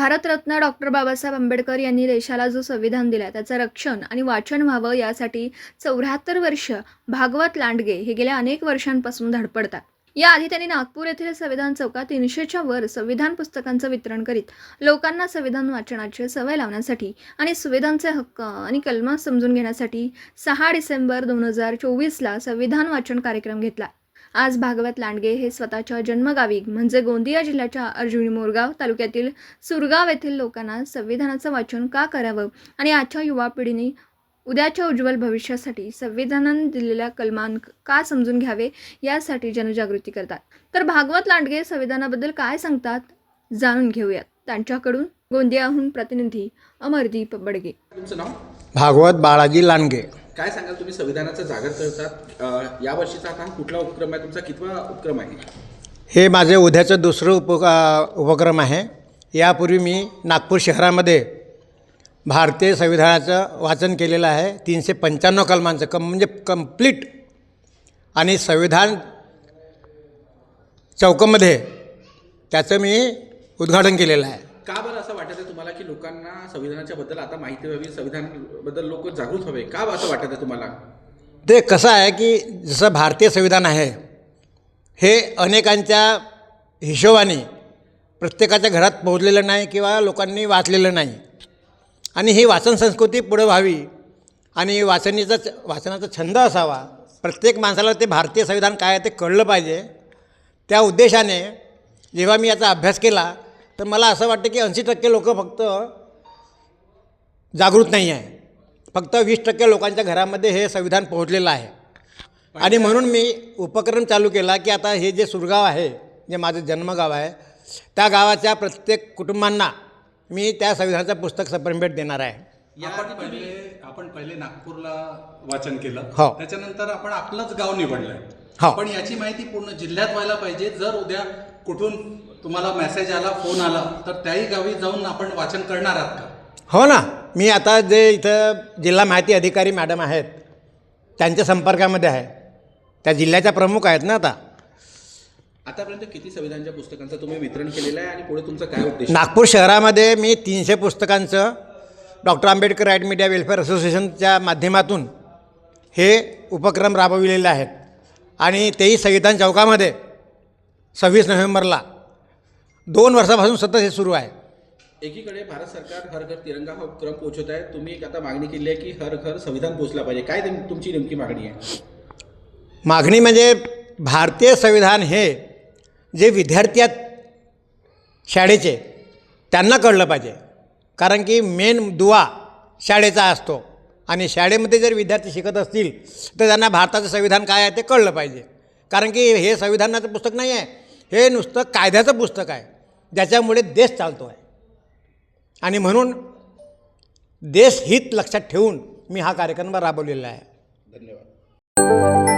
Bharat Ratna doctor Babasaheb Ambedkar यांनी देशाला जो संविधान दिला त्याचं रक्षण आणि वाचन व्हावं यासाठी चौऱ्याहत्तर वर्ष भागवत लांडगे हे गेल्या अनेक वर्षांपासून धडपडतात. याआधी त्यांनी नागपूर येथील संविधान चौकात तीनशेच्या वर संविधान पुस्तकांचं वितरण करीत लोकांना संविधान वाचनाची सवय लावण्यासाठी आणि संविधानचे हक्क आणि कलमा समजून घेण्यासाठी सहा डिसेंबर दोन हजार चोवीसला संविधान वाचन कार्यक्रम घेतला. आज भागवत लांडगे हे स्वतःच्या जन्मगावी म्हणजे गोंदिया जिल्ह्याच्या अर्जुनी मोरगाव तालुक्यातील सुरगाव येथील लोकांना संविधानाचं वाचन का करावं आणि आजच्या युवा पिढीने उद्याच्या उज्ज्वल भविष्यासाठी संविधानाने दिलेल्या कलमान का समजून घ्यावे यासाठी जनजागृती करतात. तर भागवत लांडगे संविधानाबद्दल काय सांगतात जाणून घेऊयात. त्यांच्याकडून गोंदियाहून प्रतिनिधी अमरदीप बडगे. भागवत बाळाजी लांडगे. काय सांगाल तुम्ही? संविधानाचं जागर करतात या वर्षीचा आता हा कुठला उपक्रम आहे? तुमचा कितवा उपक्रम आहे? हे माझे उद्याचं दुसरं उप उपक्रम आहे. यापूर्वी मी नागपूर शहरामध्ये भारतीय संविधानाचं वाचन केलेलं आहे. तीनशे पंच्याण्णव कलमांचं कम म्हणजे कंप्लीट. आणि संविधान चौकामध्ये त्याचं मी उद्घाटन केलेलं आहे. का बरं असं वाटत तुम्हाला की लोकांना संविधानाच्या बद्दल आता माहिती व्हावी संविधानाबद्दल लोक जागृत व्हावे का असं वाटत आहे तुम्हाला? ते कसं आहे की जसं भारतीय संविधान आहे हे अनेकांच्या हिशोबाने प्रत्येकाच्या घरात पोहोचलेलं नाही किंवा लोकांनी वाचलेलं नाही. आणि ही वाचन संस्कृती पुढं व्हावी आणि वाचनीचा वाचनाचा छंद असावा. प्रत्येक माणसाला ते भारतीय संविधान काय आहे ते कळलं पाहिजे. त्या उद्देशाने जेव्हा मी याचा अभ्यास केला तर मला असं वाटतं की ऐंशी टक्के लोक फक्त जागृत नाही आहे. फक्त वीस टक्के लोकांच्या घरामध्ये हे संविधान पोहोचलेलं आहे. आणि म्हणून मी उपक्रम चालू केला की आता हे जे सुरगाव आहे जे माझं जन्मगाव आहे त्या गावाच्या प्रत्येक कुटुंबांना मी त्या संविधानाचं पुस्तक सप्रेम भेट देणार आहे. आपण पहिले आपण पहिले नागपूरला वाचन केलं. हो. त्याच्यानंतर आपण आपलंच गाव निवडलंय. हो. पण याची माहिती पूर्ण जिल्ह्यात व्हायला पाहिजे. जर उद्या कुठून तुम्हाला मेसेज आला फोन आला तर त्याही गावी जाऊन आपण वाचन करणार आहात का? हो ना. मी आता जे इथं जिल्हा माहिती अधिकारी मॅडम आहेत त्यांच्या संपर्कामध्ये आहे. त्या जिल्ह्याच्या प्रमुख आहेत ना आता. आतापर्यंत किती संविधानाच्या पुस्तकांचं तुम्ही वितरण केलेलं आहे आणि पुढे तुमचा काय उद्देश नागपूर शहरामध्ये मी तीनशे पुस्तकांचं doctor Ambedkar right media welfare असोसिएशनच्या माध्यमातून हे उपक्रम राबविलेले आहेत. आणि तेही संविधान चौकामध्ये सव्वीस नोव्हेंबरला. दोन वर्षापासून सतत हे सुरू आहे. एकीकडे भारत सरकार हर घर तिरंगा हा उपक्रम पोहोचवत आहे. तुम्ही एक आता मागणी केली आहे की हर घर संविधान पोहोचला पाहिजे. काय तुम- तुमची नेमकी मागणी आहे? मागणी म्हणजे भारतीय संविधान हे जे विद्यार्थी आहेत शाळेचे त्यांना कळलं पाहिजे. कारण की मेन दुवा शाळेचा असतो. आणि शाळेमध्ये जर विद्यार्थी शिकत असतील तर त्यांना भारताचं संविधान काय आहे ते कळलं पाहिजे. कारण की हे संविधानाचं पुस्तक नाही आहे. हे नुसतं कायद्याचं पुस्तक आहे ज्याच्यामुळे देश चालतो आहे आणि म्हणून देशहित लक्षात ठेवून मी हा कार्यक्रम राबवलेला आहे. धन्यवाद.